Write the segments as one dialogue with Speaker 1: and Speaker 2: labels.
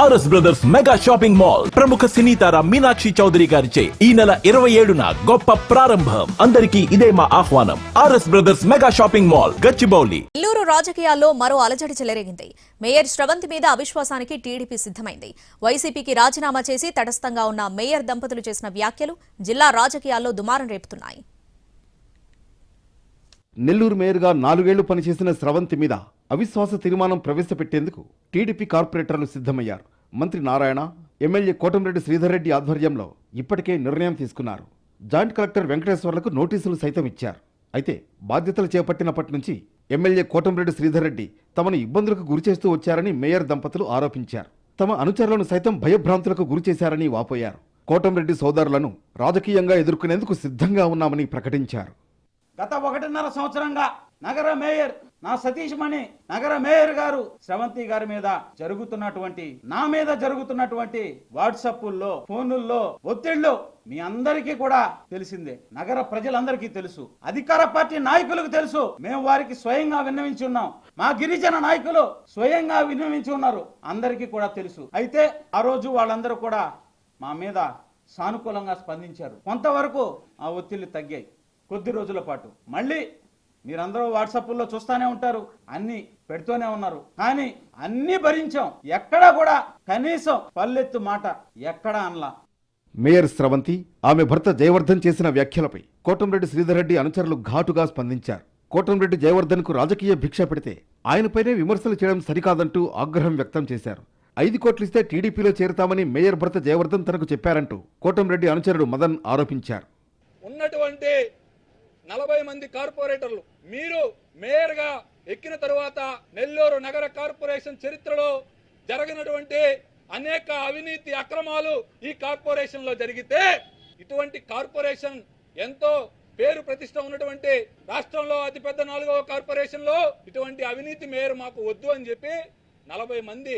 Speaker 1: RS brothers mega shopping mall ప్రముఖ సినీ తార మీనాక్షి చౌదరి గారిచే ఈ నెల ఇరవై ఏడున గొప్ప ప్రారంభం. అందరికీ ఇదే మా ఆహ్వానం. RS brothers mega shopping mall Gachibowli.
Speaker 2: Nellore రాజకీయాల్లో మరో అలజడి చెలరేగింది. మేయర్ శ్రవంతి మీద అవిశ్వాసానికి టీడీపీ సిద్ధమైంది. వైసీపీకి రాజీనామా చేసి తటస్థంగా ఉన్న మేయర్ దంపతులు చేసిన వ్యాఖ్యలు జిల్లా రాజకీయాల్లో దుమారం రేపుతున్నాయి.
Speaker 3: నెల్లూరు మేయర్గా నాలుగేళ్ళు పనిచేసిన స్రవంతి మీద అవిశ్వాస తీర్మానం ప్రవేశపెట్టేందుకు టీడీపీ కార్పొరేటర్లు సిద్ధమయ్యారు. మంత్రి నారాయణ ఎమ్మెల్యే కోటంరెడ్డి శ్రీధర్ రెడ్డి ఆధ్వర్యంలో ఇప్పటికే నిర్ణయం తీసుకున్నారు. జాయింట్ కలెక్టర్ వెంకటేశ్వర్లకు నోటీసులు సైతం ఇచ్చారు. అయితే బాధ్యతలు చేపట్టినప్పటి నుంచి ఎమ్మెల్యే కోటంరెడ్డి శ్రీధర్ రెడ్డి తమను ఇబ్బందులకు గురిచేస్తూ వచ్చారని మేయర్ దంపతులు ఆరోపించారు. తమ అనుచరులను సైతం భయభ్రాంతులకు గురిచేశారని వాపోయారు. కోటంరెడ్డి సోదరులను రాజకీయంగా ఎదుర్కొనేందుకు సిద్ధంగా ఉన్నామని ప్రకటించారు.
Speaker 4: గత ఒకటిన్నర సంవత్సరంగా నగర మేయర్ నా సతీష్ మణి నగర మేయర్ గారు శ్రవంతి గారి మీద జరుగుతున్నటువంటి నా మీద జరుగుతున్నటువంటి వాట్సాప్ల్లో ఫోనుల్లో ఒత్తిళ్ళు మీ అందరికీ కూడా తెలిసిందే. నగర ప్రజలందరికీ తెలుసు. అధికార పార్టీ నాయకులకు తెలుసు. మేము వారికి స్వయంగా విన్నవించి ఉన్నాం. మా గిరిజన నాయకులు స్వయంగా విన్నవించి ఉన్నారు. అందరికీ కూడా తెలుసు. అయితే ఆ రోజు వాళ్ళందరూ కూడా మా మీద సానుకూలంగా స్పందించారు. కొంతవరకు ఆ ఒత్తిళ్ళు తగ్గాయి. కొద్ది రోజుల పాటు. మళ్ళీ మీరందరూ వాట్సాప్లో చూస్తూనే ఉంటారు. అన్ని పెడుతూనే ఉన్నారు. కానీ అన్ని భరించాం. ఎక్కడా కూడా కనీసం పల్లెత్తు మాట ఎక్కడా అనలా.
Speaker 3: మేయర్ స్రవంతి ఆమె భర్త జయవర్ధన్ చేసిన వ్యాఖ్యలపై కోటంరెడ్డి శ్రీధర్ రెడ్డి అనుచరులు ఘాటుగా స్పందించారు. కోటంరెడ్డి జయవర్ధన్కు రాజకీయ భిక్ష పెడితే ఆయనపైనే విమర్శలు చేయడం సరికాదంటూ ఆగ్రహం వ్యక్తం చేశారు. ఐదు కోట్లిస్తే టీడీపీలో చేరుతామని మేయర్ భర్త జయవర్ధన్ తనకు చెప్పారంటూ కోటంరెడ్డి అనుచరుడు మదన్ ఆరోపించారు.
Speaker 5: ఉన్నటువంటి నలభై మంది కార్పొరేటర్లు. మీరు మేయర్గా ఎక్కిన తరువాత నెల్లూరు నగర కార్పొరేషన్ చరిత్రలో జరిగినటువంటి అనేక అవినీతి అక్రమాలు ఈ కార్పొరేషన్లో జరిగితే ఇటువంటి కార్పొరేషన్ ఎంతో పేరు ప్రతిష్ట ఉన్నటువంటి రాష్ట్రంలో అతిపెద్ద నాలుగవ కార్పొరేషన్లో ఇటువంటి అవినీతి మేయర్ మాకు వద్దు అని చెప్పి నలభై మంది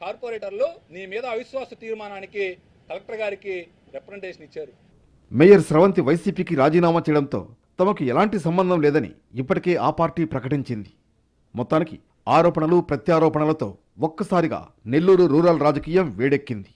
Speaker 5: కార్పొరేటర్లు నీ మీద అవిశ్వాస తీర్మానానికి కలెక్టర్ గారికి రిప్రజెంటేషన్ ఇచ్చారు.
Speaker 3: మేయర్ స్రవంతి వైసీపీకి రాజీనామా చేయడంతో తమకు ఎలాంటి సంబంధం లేదని ఇప్పటికే ఆ పార్టీ ప్రకటించింది. మొత్తానికి ఆరోపణలు ప్రత్యారోపణలతో ఒక్కసారిగా నెల్లూరు రూరల్ రాజకీయం వేడెక్కింది.